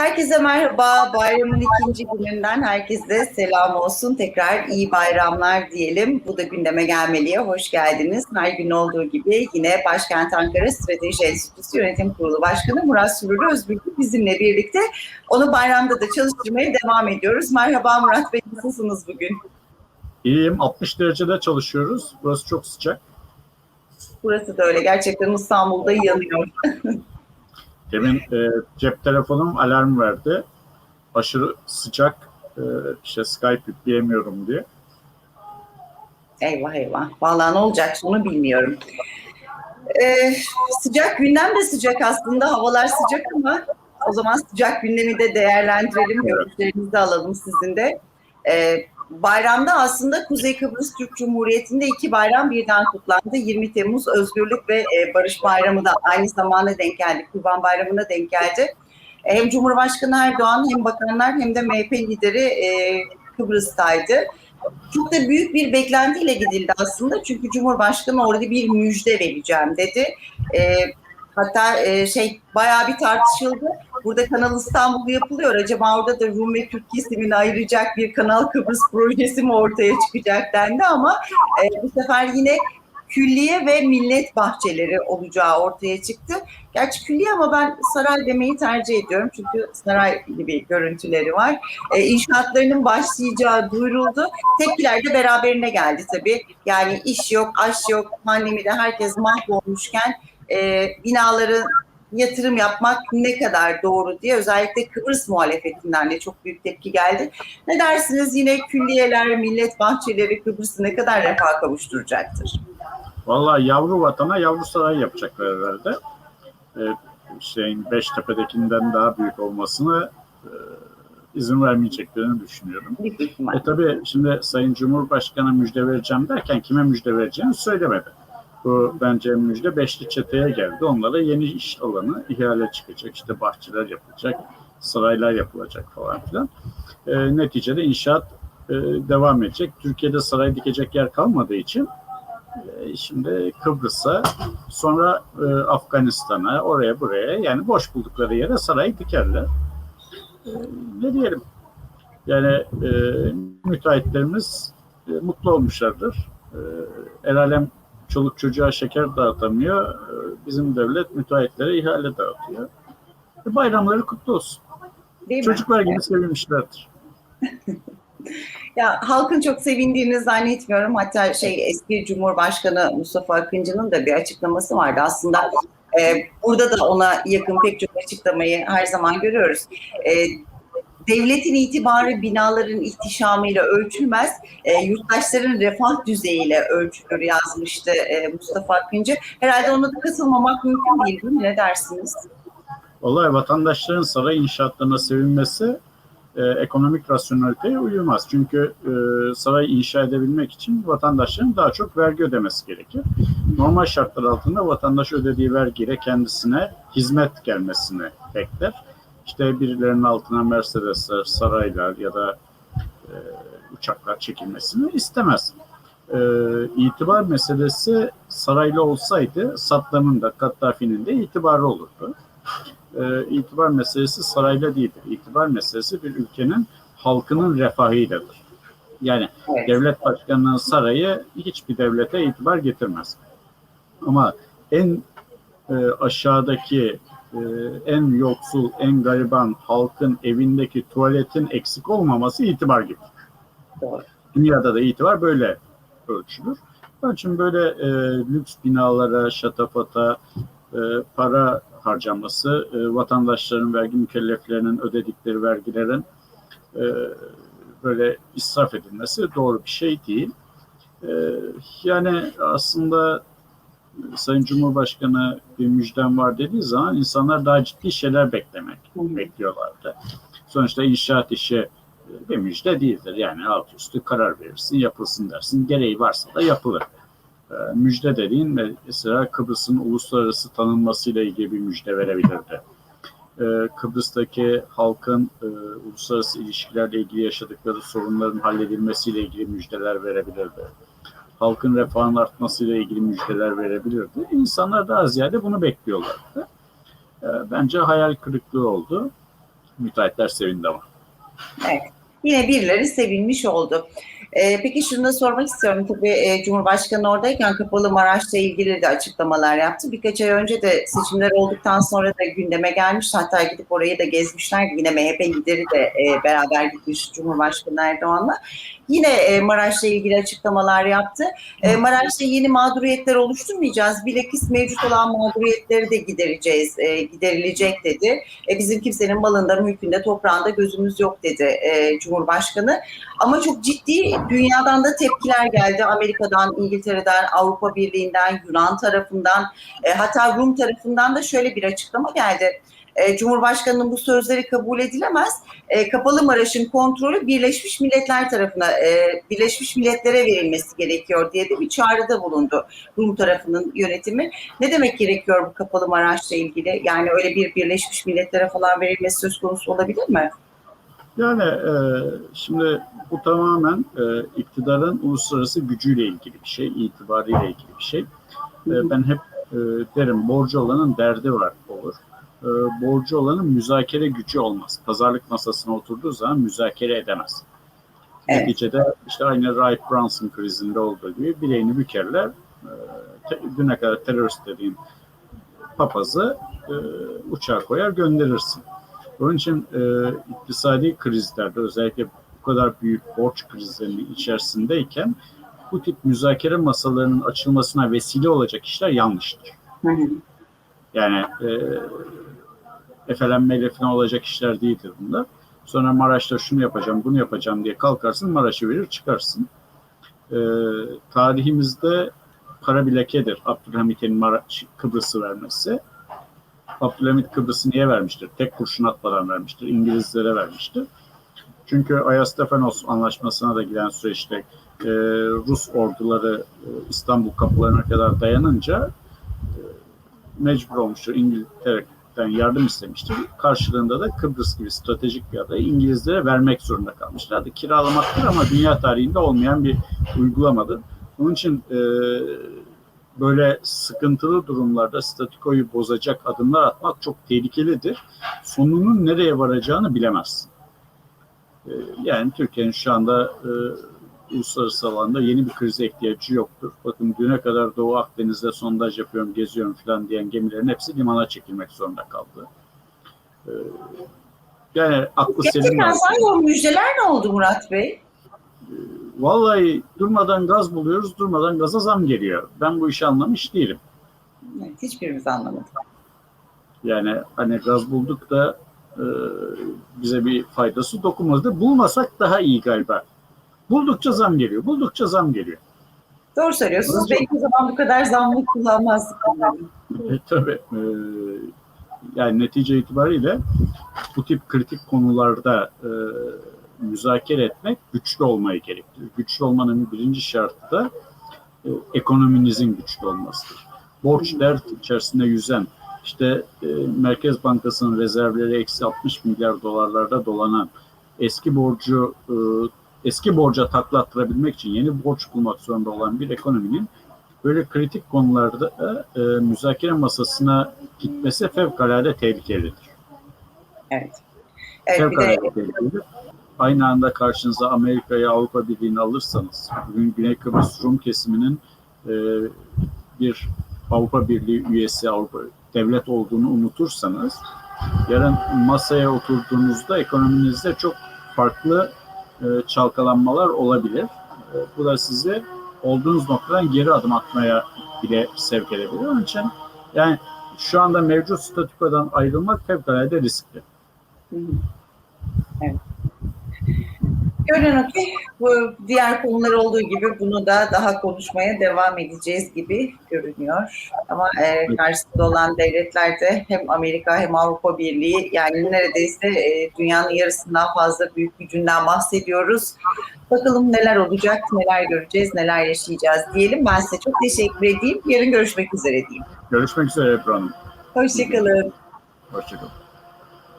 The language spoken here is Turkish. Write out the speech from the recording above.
Herkese merhaba. Bayramın ikinci gününden herkese selam olsun. Tekrar iyi bayramlar diyelim. Bu da gündeme gelmeliye hoş geldiniz. Her gün olduğu gibi yine Başkent Ankara Strateji Enstitüsü Yönetim Kurulu Başkanı Murat Sürür Özbürkü bizimle birlikte. Onu bayramda da çalıştırmaya devam ediyoruz. Merhaba Murat Bey, nasılsınız bugün? İyiyim. 60 derecede çalışıyoruz. Burası çok sıcak. Burası da öyle. Gerçekten İstanbul'da yanıyor. Demin e, cep telefonum alarm verdi. Aşırı sıcak. E, işte Skype yükleyemiyorum diye. Eyvah eyvah. Vallahi ne olacak onu bilmiyorum. Ee, sıcak gündem de sıcak aslında. Havalar sıcak ama o zaman sıcak gündemi de değerlendirelim. Görüşlerinizi alalım sizin de. Ee, bayramda aslında Kuzey Kıbrıs Türk Cumhuriyeti'nde iki bayram birden kutlandı. 20 Temmuz Özgürlük ve e, Barış Bayramı da aynı zamana denk geldi. Kurban Bayramı'na denk geldi. E, hem Cumhurbaşkanı Erdoğan hem bakanlar hem de MHP lideri e, Kıbrıs'taydı. Çok da büyük bir beklentiyle gidildi aslında. Çünkü Cumhurbaşkanı orada bir müjde vereceğim dedi. Hatta şey bayağı bir tartışıldı. Burada Kanal İstanbul yapılıyor. Acaba orada da Rum ve Türk kesimini ayıracak bir Kanal Kıbrıs projesi mi ortaya çıkacak dendi ama e, bu sefer yine külliye ve millet bahçeleri olacağı ortaya çıktı. Gerçi külliye ama ben saray demeyi tercih ediyorum. Çünkü saray gibi görüntüleri var. E, inşaatlarının başlayacağı duyuruldu. Tepkiler de beraberine geldi tabii. Yani iş yok, aş yok. Pandemide herkes mahvolmuşken e, binaların yatırım yapmak ne kadar doğru diye özellikle Kıbrıs muhalefetinden de çok büyük tepki geldi. Ne dersiniz yine külliyeler, millet bahçeleri Kıbrıs'ı ne kadar refah kavuşturacaktır? Vallahi yavru vatana yavru saray yapacaklar herhalde. E, şeyin Beştepe'dekinden daha büyük olmasını e, izin vermeyeceklerini düşünüyorum. E tabii şimdi Sayın Cumhurbaşkanı müjde vereceğim derken kime müjde vereceğini söylemedi. Bu bence müjde beşli çeteye geldi. Onlara yeni iş alanı, ihale çıkacak. İşte bahçeler yapılacak, saraylar yapılacak falan filan. E, neticede inşaat e, devam edecek. Türkiye'de saray dikecek yer kalmadığı için e, şimdi Kıbrıs'a, sonra e, Afganistan'a, oraya buraya yani boş buldukları yere saray dikerler. E, ne diyelim? Yani e, müteahhitlerimiz e, mutlu olmuşlardır. E, el alem çoluk çocuğa şeker dağıtamıyor. E, Bizim devlet müteahhitlere ihale dağıtıyor. E, bayramları kutlu olsun. Değil mi? Çocuklar gibi sevinmişlerdir. Ya halkın çok sevindiğini zannetmiyorum. Hatta şey eski Cumhurbaşkanı Mustafa Akıncı'nın da bir açıklaması vardı. Aslında e, burada da ona yakın pek çok açıklamayı her zaman görüyoruz. E, devletin itibarı binaların ihtişamıyla ölçülmez, e, yurttaşların refah düzeyiyle ölçülür yazmıştı e, Mustafa Akıncı. Herhalde ona da katılmamak mümkün değil değil mi? Ne dersiniz? Vallahi vatandaşların saray inşaatlarına sevinmesi e, ekonomik rasyoneliteye uyulmaz. Çünkü e, saray inşa edebilmek için vatandaşların daha çok vergi ödemesi gerekir. Normal şartlar altında vatandaş ödediği vergiyle kendisine hizmet gelmesini bekler. İşte birilerinin altına Mercedesler, saraylar ya da e, uçaklar çekilmesini istemez. E, itibar meselesi saraylı olsaydı Saddam'ın da Kaddafi'nin de itibarı olurdu e, itibar meselesi sarayla değildir. İtibar meselesi bir ülkenin halkının refahıyladır. Yani Evet. devlet başkanının sarayı hiçbir devlete itibar getirmez. Ama en e, aşağıdaki, e, en yoksul, en gariban halkın evindeki tuvaletin eksik olmaması itibar gibi. Dünyada da itibar böyle ölçülür. Onun için böyle e, lüks binalara, şatafata, e, para harcaması, e, vatandaşların, vergi mükelleflerinin ödedikleri vergilerin e, böyle israf edilmesi doğru bir şey değil. E, yani aslında Sayın Cumhurbaşkanı bir müjdem var dediği zaman insanlar daha ciddi şeyler beklemek bekliyorlardı. Sonuçta inşaat işi bir müjde değildir. Yani alt üstü karar verirsin, yapılsın dersin. Gereği varsa da yapılır. E, müjde dediğin mesela Kıbrıs'ın uluslararası tanınmasıyla ilgili bir müjde verebilirdi. E, Kıbrıs'taki halkın e, uluslararası ilişkilerle ilgili yaşadıkları sorunların halledilmesiyle ilgili müjdeler verebilirdi. Halkın refahının artmasıyla ilgili müjdeler verebilirdi. İnsanlar daha ziyade bunu bekliyorlardı. E, bence hayal kırıklığı oldu. müteahhitler sevindi ama. Evet. Yine birileri sevinmiş oldu. Ee, peki şunu da sormak istiyorum. Tabii e, Cumhurbaşkanı oradayken Kapalı Maraş'la ilgili de açıklamalar yaptı. Birkaç ay önce de seçimler olduktan sonra da gündeme gelmiş. Hatta gidip orayı da gezmişler. Yine MHP lideri de e, beraber gitmiş Cumhurbaşkanı Erdoğan'la. Yine e, Maraş'la ilgili açıklamalar yaptı. E, Maraş'ta yeni mağduriyetler oluşturmayacağız. Bilakis mevcut olan mağduriyetleri de gidereceğiz, e, giderilecek dedi. E, bizim kimsenin malında, mülkünde, toprağında gözümüz yok dedi e, Cumhurbaşkanı. Ama çok ciddi dünyadan da tepkiler geldi. Amerika'dan, İngiltere'den, Avrupa Birliği'nden, Yunan tarafından, e, hatta Rum tarafından da şöyle bir açıklama geldi. E, Cumhurbaşkanının bu sözleri kabul edilemez. E, Kapalı Maraş'ın kontrolü Birleşmiş Milletler tarafına, e, Birleşmiş Milletler'e verilmesi gerekiyor diye de bir çağrıda bulundu Rum tarafının yönetimi. Ne demek gerekiyor bu Kapalı Maraş'la ilgili? Yani öyle bir Birleşmiş Milletler'e falan verilmesi söz konusu olabilir mi? Yani e, şimdi bu tamamen e, iktidarın uluslararası gücüyle ilgili bir şey, itibarıyla ilgili bir şey. E, ben hep e, derim borcu olanın derdi var olur. E, borcu olanın müzakere gücü olmaz. Pazarlık masasına oturduğu zaman müzakere edemez. Evet. Neticede işte aynı Wright Brunson krizinde olduğu gibi bileğini bükerler. E, te, düne kadar terörist dediğin papazı e, uçağa koyar gönderirsin. Onun için e, iktisadi krizlerde özellikle bu kadar büyük borç krizlerinin içerisindeyken bu tip müzakere masalarının açılmasına vesile olacak işler yanlıştır. Hı hı. Yani e, efelenmeyle falan olacak işler değildir bunlar. Sonra Maraş'ta şunu yapacağım, bunu yapacağım diye kalkarsın, Maraş'ı verir çıkarsın. E, tarihimizde para bir lekedir Abdülhamit'in Maraş, Kıbrıs'ı vermesi. Abdülhamit Kıbrıs'ı niye vermiştir? Tek kurşun atmadan vermiştir. İngilizlere vermiştir. Çünkü Ayastefanos anlaşmasına da giden süreçte e, Rus orduları e, İstanbul kapılarına kadar dayanınca e, mecbur olmuştur. İngiltere'den yardım istemiştir. Karşılığında da Kıbrıs gibi stratejik bir adayı İngilizlere vermek zorunda kalmışlardı. Kiralamaktır ama dünya tarihinde olmayan bir uygulamadır. Onun için e, böyle sıkıntılı durumlarda statikoyu bozacak adımlar atmak çok tehlikelidir. Sonunun nereye varacağını bilemezsin. Ee, Yani Türkiye'nin şu anda e, uluslararası alanda yeni bir krize ihtiyacı yoktur. Bakın düne kadar Doğu Akdeniz'de sondaj yapıyorum, geziyorum falan diyen gemilerin hepsi limana çekilmek zorunda kaldı. Ee, Yani aklı selim Gerçekten sahi o müjdeler ne oldu Murat Bey? Vallahi durmadan gaz buluyoruz, durmadan gaza zam geliyor. Ben bu işi anlamış değilim. Evet, hiçbirimiz anlamadık. Yani hani gaz bulduk da e, bize bir faydası dokunmadı. Bulmasak daha iyi galiba. Buldukça zam geliyor. Buldukça zam geliyor. Doğru söylüyorsunuz. Belki o zaman bu kadar zamlı kullanmazdık. E, tabii. e, yani netice itibariyle bu tip kritik konularda e, müzakere etmek güçlü olmayı gerektiriyor. Güçlü olmanın birinci şartı da e, ekonominizin güçlü olmasıdır. Borç dert içerisinde yüzen, işte e, Merkez Bankası'nın rezervleri eksi 60 milyar dolarlarda dolanan, eski borcu e, eski borca taklattırabilmek için yeni borç bulmak zorunda olan bir ekonominin böyle kritik konularda e, müzakere masasına gitmesi fevkalade tehlikelidir. Evet. Evet bir de Fevkalade tehlikelidir. Aynı anda karşınıza Amerika'yı, Avrupa Birliği'ni alırsanız, bugün Güney Kıbrıs Rum kesiminin e, bir Avrupa Birliği üyesi, Avrupa devlet olduğunu unutursanız, yarın masaya oturduğunuzda ekonominizde çok farklı e, çalkalanmalar olabilir. E, bu da sizi olduğunuz noktadan geri adım atmaya bile sevk edebilir. Onun için yani şu anda mevcut statükodan ayrılmak fevkalade riskli. Hı hı. O ki bu diğer konular olduğu gibi bunu da daha konuşmaya devam edeceğiz gibi görünüyor. Ama e, karşısında olan devletler de hem Amerika hem Avrupa Birliği yani neredeyse e, dünyanın yarısından fazla büyük gücünden bahsediyoruz. Bakalım neler olacak, neler göreceğiz, neler yaşayacağız diyelim. Ben size çok teşekkür edeyim. Yarın görüşmek üzere diyeyim. Görüşmek üzere Ebru Hanım. Hoşçakalın. Hoşçakalın.